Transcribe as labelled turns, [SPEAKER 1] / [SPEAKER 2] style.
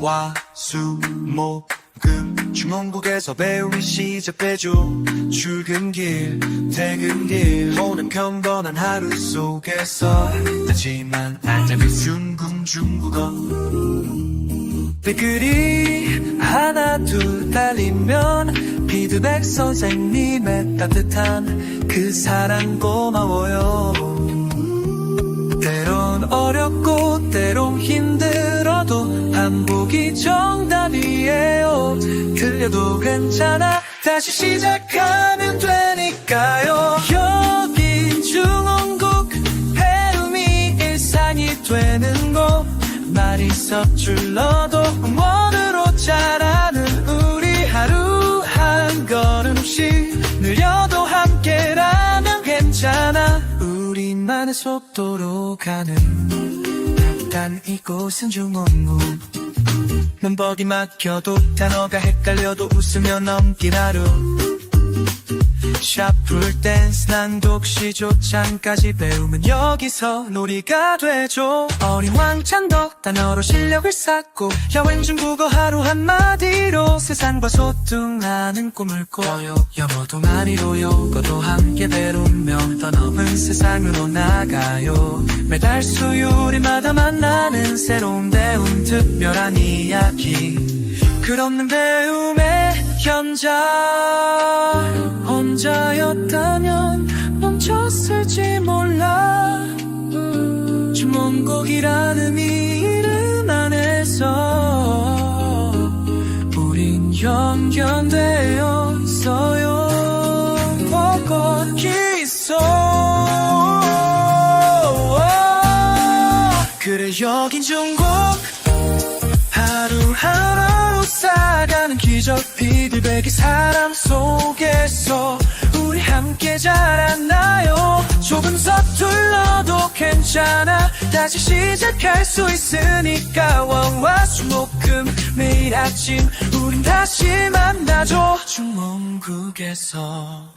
[SPEAKER 1] 월화수목 금 중원국에서 배움이 시작되죠 출근길 퇴근길 오는 경건한 하루 속에서 하지만 안잡이 순금 중국어 댓글이 하나 둘 달리면 피드백 선생님의 따뜻한 그 사랑 고마워요. 때론 어렵고 때론 힘들어도 반복이 정답이에요. 틀려도 괜찮아. 다시 시작하면 되니까요 말이 서툴러도 원으로 자라는 우리 하루 한 걸음씩 느려도 함께라면 괜찮아. 우리만의 속도로 가는 단 이곳은 중원국 멤버디 막혀도 단어가 헷갈려도 웃으며 넘긴 하루 샤프를 댄스 낭독 시 조창까지 배우면 여기서 놀이가 되죠. 어린 왕창더 단어로 실력을 쌓고 여행 중국어 하루 한마디로 세상과 소통하는 꿈을 꿔요. 영어도 많이로 요거도 함께 배우며 더 넓은 세상으로 나가요. 매달 수요일마다 만나는 새로운 배움 특별한 이야기. 끝없는 배움의 현장 혼자였다면 멈췄을지 몰라. 주몽곡이라는 이 이름 안에서 우린 연결되었어요. 벚꽃 있어. 그래 여긴 중국. 하루하루 쌓아가는 기적 피드백이 사람 속에서 우리 함께 자랐나요? 조금 서툴러도 괜찮아. 다시 시작할 수 있으니까 월화수목금. 매일 아침 우린 다시 만나죠. 중원국에서